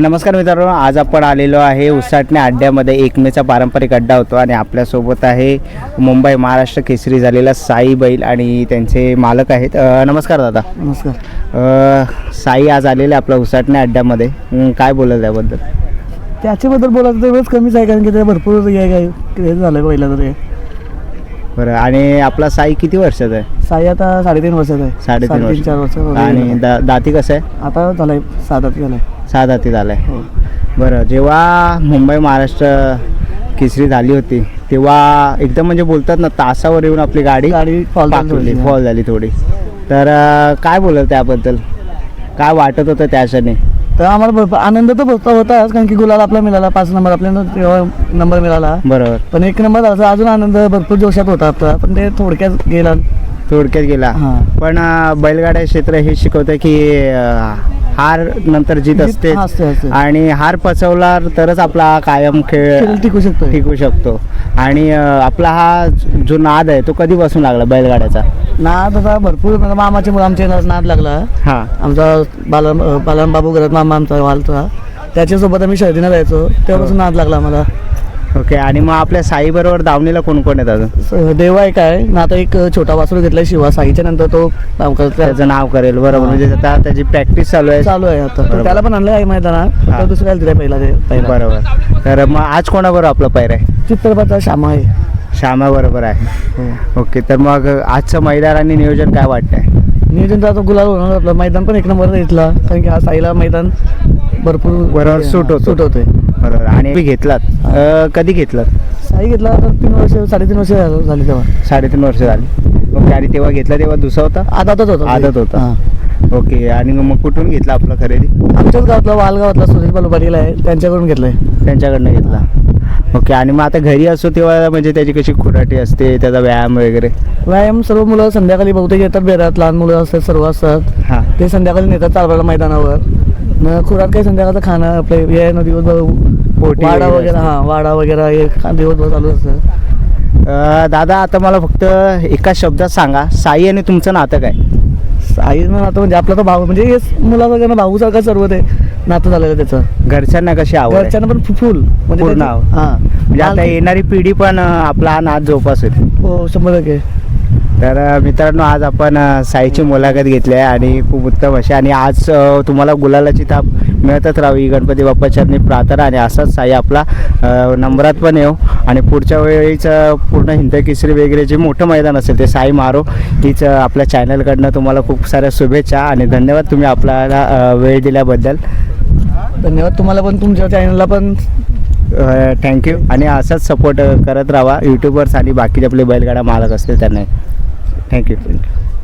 नमस्कार मित्रांनो आज आपण आलेलो आहे उसाटणे अड्ड्यामध्ये. एकमेचा पारंपरिक अड्डा होतो आणि आपल्यासोबत आहे मुंबई महाराष्ट्र केसरी झालेला साई बैल आणि त्यांचे मालक आहेत. नमस्कार दादा. नमस्कार. साई आज आलेले आपल्या उसाटणे अड्ड्यामध्ये. काय बोलत त्याबद्दल? त्याच्याबद्दल बोलायचं तेवढंच कमीच आहे कारण की ते भरपूर हे झालं पहिला तर. बरं आणि आपला साई किती वर्षाचा आहे? साई आता साडेतीन वर्षाचा आहे. साडेतीन वर्ष. चार वर्ष आणि. दा दाती कसं आहे? आता झालाय सात आठ झालाय. सहा दाती झाला आहे हो. बरं जेव्हा मुंबई महाराष्ट्र केसरी झाली होती तेव्हा एकदम म्हणजे बोलतात ना तासावर येऊन आपली गाडी गाडी fall झाली पाकवली. फॉल झाली थोडी. तर अं, काय बोलत त्याबद्दल? काय वाटत होतं त्या क्षणी? तर आम्हाला भरपूर आनंद तर भरपूर होताच कारण की गुलाल आपला मिळाला पाच नंबर आपल्याला तेव्हा नंबर मिळाला. बरोबर. पण एक नंबर झाला अजून आनंद भरपूर जोशात होता आपला पण ते थोडक्यात गेला. थोडक्यात गेला. हां. पण अं, बैलगाड्या क्षेत्र हे शिकवतं की अं, हार नंतर जीत जीत- असते असते, असते. आणि हार पचवला तरच आपला हा कायम खेळ खेळ टिकू शकतो टिकू शकतो. आणि अं, आपला हा जो नाद आहे तो कधीपासून लागला बैलगाड्याचा? नाद आता भरपूर. म्हणजे मामाचे मुलं आमचे नाद लागला. हां. आमचा बाला बालन बाबू घरात मामा आमचा वालचा. त्याच्यासोबत आम्ही शर्दीनं जायचो. तेव्हापासून नाद लागला आम्हाला. ओके आणि मग आपल्या साईबरोबर दावणीला कोण कोण आहेत अजून? स- देवा एक आहे ना आता एक छोटा वासरू घेतलाय शिवा. साईच्या नंतर तो नाव करतो त्याचं नाव करेल बरोबर. म्हणजे आता त्याची प्रॅक्टिस चालू आहे. चालू आहे आता. बरोबर. तर त्याला पण आणलं आहे मैदानात. हां. तर दुसऱ्याला दिलाय पहिला ते पहिला. बरोबर. तर मग आज कोणाबरोबर आपलं पैर आहे? चित्रपटाचा श्यामा आहे. श्यामा बरोबर आहे. हो. ओके तर मग आजचं मैदान आणि नियोजन काय वाटतंय? नियोजन तर आता गुलाल होणार आपलं मैदान पण एक नंबर घेतला कारण की हा साईला मैदान भरपूर बरोबर सूट होतो. सूट होतोय. बरोबर. आणि तुम्ही घेतलात? अं, कधी घेतलात? साई घेतला तर तीन वर्ष साडेतीन वर्ष झालं- झाली तेव्हा. साडेतीन वर्ष झाली. ओके आणि तेव्हा घेतला तेव्हा दुसरा होता? आदातच होता. आदत होता. ओके. आणि मग कुठून घेतला आपला खरेदी? आमच्याच गावातला वालगावातला सुरेश बालू पाटील आहे. त्यांच्याकडून घेतलंय. त्यांच्याकडनं घेतला. ओके आणि मग आता घरी असो तेव्हा म्हणजे त्याची कशी खुराटी असते त्याचा व्यायाम वगैरे? व्यायाम सर्व मुलं संध्याकाळी बहुतेक येतात बेरात लहान मुलं असतात सर्व असतात. हां. ते संध्याकाळी नेतात चालवायला मैदानावर. न खुरात काही संध्याकाळचं खाणं आपले हे आहे ना दिवसभर पोटी वाडा वगैरे वगैरे असतं. हा वाडा वगैरे हे खा- दिवसभर चालू असतं. अं, दादा आता मला फक्त एका शब्दात सांगा साई आणि तुमचं नातं काय? आई नातं म्हणजे आपला तर भाऊ म्हणजे हेच मुलासारखं भाऊसारखं सर्व ते. नातं झालेलं त्याचं. घरच्यांना कशी आवड आहे? घरच्यांना पण फु- फुल. म्हणजे पूर्ण त्याचं- आवड. हा. म्हणजे आता येणारी पिढी पण अं, आपला हा नाद जोपासेल हो शंभर टक्के. तर अ, मित्रांनो आज आपण अ, साईची मुलाखत घेतली आहे आणि खूप उत्तम अशी. आणि आज अ, तुम्हाला गुलालाची ताप मिळतच राहावी. गणपती बाप्पाचरणी प्रार्थना आणि असाच साई आपला अ, नंबरात पण येऊ. आणि पुढच्या वेळीच अ, पूर्ण हिंद केसरी वगैरे जे मोठं मैदान असेल ते साई मारो हीच अ, आपल्या चॅनलकडनं तुम्हाला खूप साऱ्या शुभेच्छा आणि धन्यवाद तुम्ही आपल्याला अ, वेळ दिल्याबद्दल. धन्यवाद. तुम्हाला पण तुमच्या चॅनलला पण. थँक्यू आणि असाच सपोर्ट करत राहा. यूट्यूबर्स आणि बाकीचे आपले बैलगाडा मालक असतील त्यांना थँक्यू